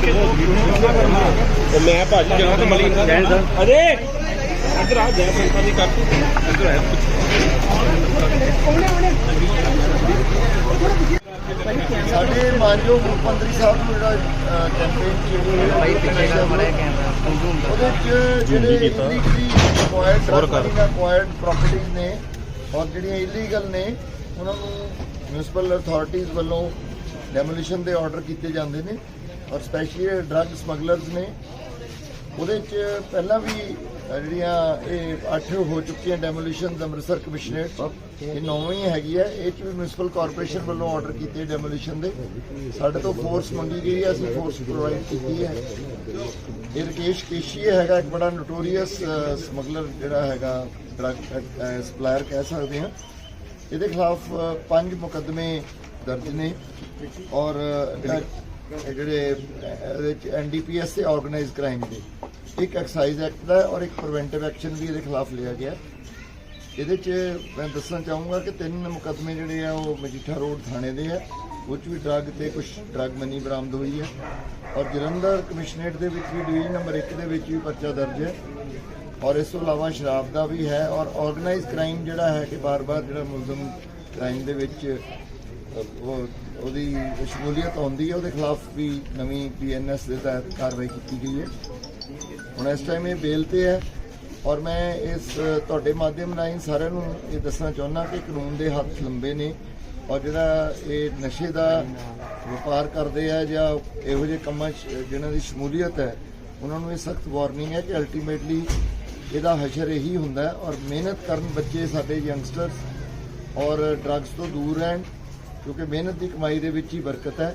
ਤੇ ਮੈਂ ਭਾਜੀ ਜਗ੍ਹਾ ਤੇ ਮਲੀ ਜੈਨ ਸਰ ਅਰੇ! ਇੱਧਰ ਆ ਜੈ ਸੰਤਾਂ ਦੀ ਕਾਪੀ। ਇੱਧਰ ਆ ਸਾਡੇ ਮਾਨਯੋਗ ਮੁੱਖ ਮੰਤਰੀ ਸਾਹਿਬ ਨੂੰ ਜਿਹੜਾ ਕੈਂਪੇਨ ਜਿਹੜੀ ਭਾਈ ਪਿੱਛੇ ਬੜਾ ਉਹਦੇ ਚ ਜਿਹੜੇ ਇਲੀਗਲੀ ਅਕਵਾਇਰਡ ਪ੍ਰਾਪਰਟੀਆਂ ਨੇ ਔਰ ਜਿਹੜੀਆਂ ਇਲੀਗਲ ਨੇ ਉਹਨਾਂ ਨੂੰ ਮਿਊਨਿਸਪਲ ਅਥਾਰਟੀਆਂ ਵੱਲੋਂ ਡੈਮੋਲੀਸ਼ਨ ਦੇ ਆਰਡਰ ਕੀਤੇ ਜਾਂਦੇ ਨੇ। ਔਰ ਸਪੈਸ਼ਲੀ ਡਰੱਗ ਸਮਗਲਰਸ ਨੇ ਉਹਦੇ ਚ ਪਹਿਲਾਂ ਵੀ ਜਿਹੜੀਆਂ ਇਹ ਅੱਠ ਹੋ ਚੁੱਕੀਆਂ ਡੈਮੋਲੀਸ਼ਨ ਅੰਮ੍ਰਿਤਸਰ ਕਮਿਸ਼ਨਰੇਟ ਇਹ ਨੌਵੀਂ ਹੈਗੀ ਹੈ ਇਹ ਚ ਵੀ ਮਿਊਨਿਸਪਲ ਕਾਰਪੋਰੇਸ਼ਨ ਵੱਲੋਂ ਆਰਡਰ ਕੀਤੇ ਡੈਮੋਲੀਸ਼ਨ ਦੇ। ਸਾਡੇ ਤੋਂ ਫੋਰਸ ਮੰਗੀ ਗਈ ਹੈ ਅਸੀਂ ਫੋਰਸ ਪ੍ਰੋਵਾਈਡ ਕੀਤੀ ਹੈ। ਇਹ ਰਕੇਸ਼ ਕੇਸ਼ੀ ਹੈਗਾ ਇੱਕ ਬੜਾ ਨੋਟੋਰੀਅਸ ਸਮਗਲਰ ਜਿਹੜਾ ਹੈਗਾ ਡਰੱਗ ਸਪਲਾਇਰ ਕਹਿ ਸਕਦੇ ਹਾਂ। ਇਹਦੇ ਖਿਲਾਫ ਪੰਜ ਮੁਕੱਦਮੇ ਦਰਜ ਨੇ ਔਰ ਜਿਹੜੇ ਅ, ਇਹਦੇ ਚ ਐਨਡੀਪੀਐਸ ਤੇ ਆਰਗੇਨਾਈਜ਼ ਕ੍ਰਾਈਮ ਦੇ। ਇੱਕ ਐਕਸਾਈਜ਼ ਐਕਟ ਦਾ ਔਰ ਇੱਕ ਪ੍ਰੀਵੈਂਟਿਵ ਐਕਸ਼ਨ ਵੀ ਇਹਦੇ ਖਿਲਾਫ ਲਿਆ ਗਿਆ। ਇਹਦੇ ਚ ਮੈਂ ਦੱਸਣਾ ਚਾਹੂੰਗਾ ਕਿ ਤਿੰਨ ਮੁਕੱਦਮੇ ਜਿਹੜੇ ਆ ਉਹ ਮਜੀਠਾ ਰੋਡ ਥਾਣੇ ਦੇ ਆ ਉਹ 'ਚ ਵੀ ਡਰੱਗ ਤੇ ਕੁਝ ਡਰੱਗ ਮਨੀ ਬਰਾਮਦ ਹੋਈ ਹੈ ਔਰ ਜਲੰਧਰ ਕਮਿਸ਼ਨਰੇਟ ਦੇ ਵਿੱਚ ਵੀ ਡਿਵੀਜ਼ਨ ਨੰਬਰ 1 ਦੇ ਵਿੱਚ ਵੀ ਪਰਚਾ ਦਰਜ ਹੈ ਔਰ ਇਸ ਤੋਂ ਇਲਾਵਾ ਸ਼ਰਾਬ ਦਾ ਵੀ ਹੈ ਔਰ ਆਰਗੇਨਾਈਜ਼ ਕ੍ਰਾਈਮ ਜਿਹੜਾ ਹੈ ਕਿ ਬਾਰ-ਬਾਰ ਜਿਹੜਾ ਮੁਲਜ਼ਮ ਕ੍ਰਾਈਮ ਦੇ ਵਿੱਚ ਉਹ ਉਹਦੀ ਸ਼ਮੂਲੀਅਤ ਆਉਂਦੀ ਹੈ, ਉਹਦੇ ਖਿਲਾਫ ਵੀ ਨਵੀਂ ਪੀਐਨਐਸ ਦੇ ਤਹਿਤ ਕਾਰਵਾਈ ਕੀਤੀ ਗਈ ਹੈ। ਹੁਣ ਇਸ ਟਾਈਮ ਇਹ ਬੇਲ ਤੇ ਹੈ ਔਰ ਮੈਂ ਇਸ ਤੁਹਾਡੇ ਮਾਧਿਅਮ ਰਾਹੀਂ ਸਾਰਿਆਂ ਨੂੰ ਇਹ ਦੱਸਣਾ ਚਾਹੁੰਦਾ ਕਿ ਕਾਨੂੰਨ ਦੇ ਹੱਥ ਲੰਬੇ ਨੇ ਔਰ ਜਿਹੜਾ ਇਹ ਨਸ਼ੇ ਦਾ ਵਪਾਰ ਕਰਦੇ ਆ ਜਾਂ ਇਹੋ ਜਿਹੇ ਕੰਮਾਂ 'ਚ ਜਿਨ੍ਹਾਂ ਦੀ ਸ਼ਮੂਲੀਅਤ ਹੈ, ਉਹਨਾਂ ਨੂੰ ਇਹ ਸਖਤ ਵਾਰਨਿੰਗ ਹੈ ਕਿ ਅਲਟੀਮੇਟਲੀ ਇਹਦਾ ਹਸ਼ਰ ਇਹੀ ਹੁੰਦਾ ਔਰ ਮਿਹਨਤ ਕਰਨ ਬੱਚੇ ਸਾਡੇ ਯੰਗਸਟਰਸ ਔਰ ਡਰੱਗਸ ਤੋਂ ਦੂਰ ਰਹਿਣ ਕਿਉਂਕਿ ਮਿਹਨਤ ਦੀ ਕਮਾਈ ਦੇ ਵਿੱਚ ਹੀ ਬਰਕਤ ਹੈ।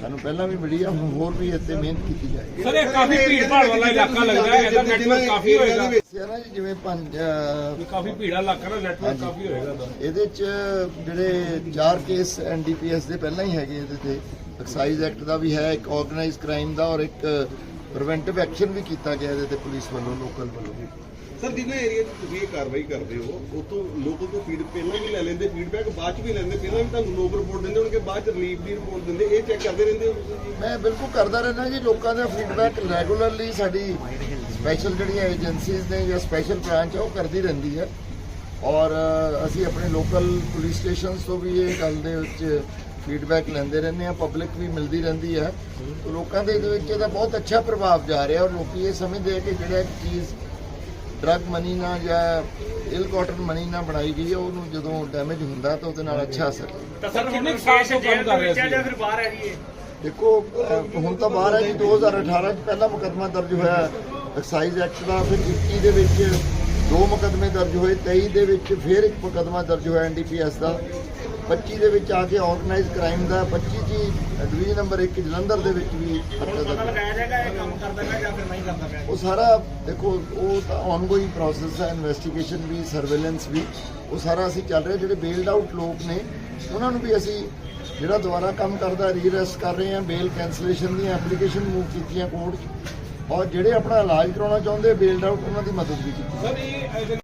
ਸਾਨੂੰ ਪਹਿਲਾਂ ਵੀ ਮਿਲੀ ਹੁਣ ਹੋਰ ਵੀ ਇੱਥੇ ਮਿਹਨਤ ਕੀਤੀ ਜਾਏਗੀ। ਸਰ ਇਹ ਕਾਫੀ ਭੀੜ ਭਾੜ ਵਾਲਾ ਇਲਾਕਾ ਲੱਗਦਾ ਹੈ ਇਹਦਾ ਨੈਟਵਰਕ ਕਾਫੀ ਹੋਏਗਾ। ਨਾ ਜੀ ਜਿਵੇਂ ਪੰਜ ਕਾਫੀ ਭੀੜਾ ਇਲਾਕਾ ਦਾ ਨੈਟਵਰਕ ਕਾਫੀ ਹੋਏਗਾ ਇਹਦਾ ਇਹਦੇ ਚ ਜਿਹੜੇ ਚਾਰ ਕੇਸ ਐਨਡੀਪੀਐਸ ਦੇ ਪਹਿਲਾਂ ਹੀ ਹੈਗੇ ਇਹਦੇ ਤੇ। ਐਕਸਾਈਜ਼ ਐਕਟ ਦਾ ਵੀ ਹੈ ਇੱਕ ਆਰਗੇਨਾਈਜ਼ ਕ੍ਰਾਈਮ ਦਾ ਔਰ ਇੱਕ ਪ੍ਰੀਵੈਂਟਿਵ ਐਕਸ਼ਨ ਵੀ ਕੀਤਾ ਗਿਆ ਇਹਦੇ ਤੇ ਪੁਲਿਸ ਵੱਲੋਂ ਲੋਕਲ ਵੱਲੋਂ ਸਰ ਜਿੰਨੇ ਏਰੀਆ 'ਚ ਤੁਸੀਂ ਇਹ ਕਾਰਵਾਈ ਕਰਦੇ ਹੋ ਉਤੋਂ ਲੋਕਾਂ ਤੋਂ ਫੀਡ ਪਹਿਲਾਂ ਵੀ ਲੈ ਲੈਂਦੇ ਫੀਡਬੈਕ ਬਾਅਦ 'ਚ ਵੀ ਲੈਂਦੇ ਪਹਿਲਾਂ ਵੀ ਤੁਹਾਨੂੰ ਲੋਕ ਰਿਪੋਰਟ ਦਿੰਦੇ ਹੋਣਗੇ ਬਾਅਦ 'ਚ ਰਿਲੀਫ ਦੀ ਰਿਪੋਰਟ ਦਿੰਦੇ ਇਹ ਚੈੱਕ ਕਰਦੇ ਰਹਿੰਦੇ ਹੋ ਤੁਸੀਂ? ਮੈਂ ਬਿਲਕੁਲ ਕਰਦਾ ਰਹਿੰਦਾ ਜੀ ਲੋਕਾਂ ਦਾ ਫੀਡਬੈਕ ਰੈਗੂਲਰਲੀ ਸਾਡੀ ਸਪੈਸ਼ਲ ਜਿਹੜੀਆਂ ਏਜੰਸੀਜ਼ ਨੇ ਜਾਂ ਸਪੈਸ਼ਲ ਬ੍ਰਾਂਚ ਉਹ ਕਰਦੀ ਰਹਿੰਦੀ ਹੈ ਔਰ ਅਸੀਂ ਆਪਣੇ ਲੋਕਲ ਪੁਲਿਸ ਸਟੇਸ਼ਨਸ ਤੋਂ ਵੀ ਇਹ ਗੱਲ ਦੇ ਵਿੱਚ ਫੀਡਬੈਕ ਲੈਂਦੇ ਰਹਿੰਦੇ ਆ ਪਬਲਿਕ ਵੀ ਮਿਲਦੀ ਰਹਿੰਦੀ ਹੈ। ਲੋਕਾਂ ਦੇ ਵਿੱਚ ਇਹਦਾ ਬਹੁਤ ਅੱਛਾ ਪ੍ਰਭਾਵ ਜਾ ਰਿਹਾ ਔਰ ਲੋਕੀ ਇਹ ਸਮਝਦੇ ਆ ਕਿ ਜਿਹੜਾ ਇੱਕ ਚੀਜ਼ ਡਰਗ ਮਨੀ ਨਾਲ ਜਾਂ ਇਲ ਕਾਟਨ ਮਨੀ ਨਾਲ ਬਣਾਈ ਗਈ ਹੈ ਉਹਨੂੰ ਜਦੋਂ ਡੈਮੇਜ ਹੁੰਦਾ ਤਾਂ ਉਹਦੇ ਨਾਲ ਅੱਛਾ ਅਸਰ ਤਾਂ ਸਰ ਕਿੰਨੇ ਸਾਲ ਤੋਂ ਕੰਮ ਕਰ ਰਹੇ ਸੀ ਜਾਂ ਫਿਰ ਬਾਹਰ ਹੈ ਜੀ ਇਹ ਦੇਖੋ ਹੁਣ ਤਾਂ ਬਾਹਰ ਹੈ ਜੀ 2018 ਚ ਪਹਿਲਾ ਮੁਕੱਦਮਾ ਦਰਜ ਹੋਇਆ। ਐਕਸਾਈਜ਼ ਐਕਟ ਦਾ ਫਿਰ 21 ਦੇ ਵਿੱਚ ਦੋ ਮੁਕੱਦਮੇ ਦਰਜ ਹੋਏ 23 ਦੇ ਵਿੱਚ ਫਿਰ ਇੱਕ ਮੁਕੱਦਮਾ ਦਰਜ ਹੋਇਆ ਐਨਡੀਪੀਐਸ ਦਾ। 25 ਦੇ ਵਿੱਚ ਆ ਕੇ ਆਰਗੇਨਾਈਜ਼ ਕ੍ਰਾਈਮ ਦਾ 25 ਜੀ ਡਿਵੀਜ਼ਨ ਨੰਬਰ 1 ਜਲੰਧਰ ਦੇ ਵਿੱਚ ਵੀ ਪਤਾ ਲਗਾਇਆ ਜਾਏਗਾ ਇਹ ਕੰਮ ਕਰਦਾ ਪਿਆ ਜਾਂ ਫਿਰ ਨਹੀਂ ਕਰਦਾ ਪਿਆ? ਉਹ ਸਾਰਾ ਦੇਖੋ ਉਹ ਤਾਂ ਆਨਗੋਇੰਗ ਪ੍ਰੋਸੈਸ ਹੈ ਇਨਵੈਸਟੀਗੇਸ਼ਨ ਵੀ ਸਰਵੇਲੈਂਸ ਵੀ ਉਹ ਸਾਰਾ ਅਸੀਂ ਚੱਲ ਰਿਹਾ ਜਿਹੜੇ ਬੇਲਡ ਆਊਟ ਲੋਕ ਨੇ ਉਹਨਾਂ ਨੂੰ ਵੀ ਅਸੀਂ ਜਿਹੜਾ ਦੁਬਾਰਾ ਕੰਮ ਕਰਦਾ ਰੀਅਰੈਸਟ ਕਰ ਰਹੇ ਹਾਂ ਬੇਲ ਕੈਂਸਲੇਸ਼ਨ ਦੀਆਂ ਐਪਲੀਕੇਸ਼ਨ ਮੂਵ ਕੀਤੀਆਂ ਕੋਰਟ 'ਚ। ਔਰ ਜਿਹੜੇ ਆਪਣਾ ਇਲਾਜ ਕਰਾਉਣਾ ਚਾਹੁੰਦੇ ਬੇਲਡ ਆਊਟ ਉਹਨਾਂ ਦੀ ਮਦਦ ਵੀ ਕੀਤੀ। ਸਰ ਇਹ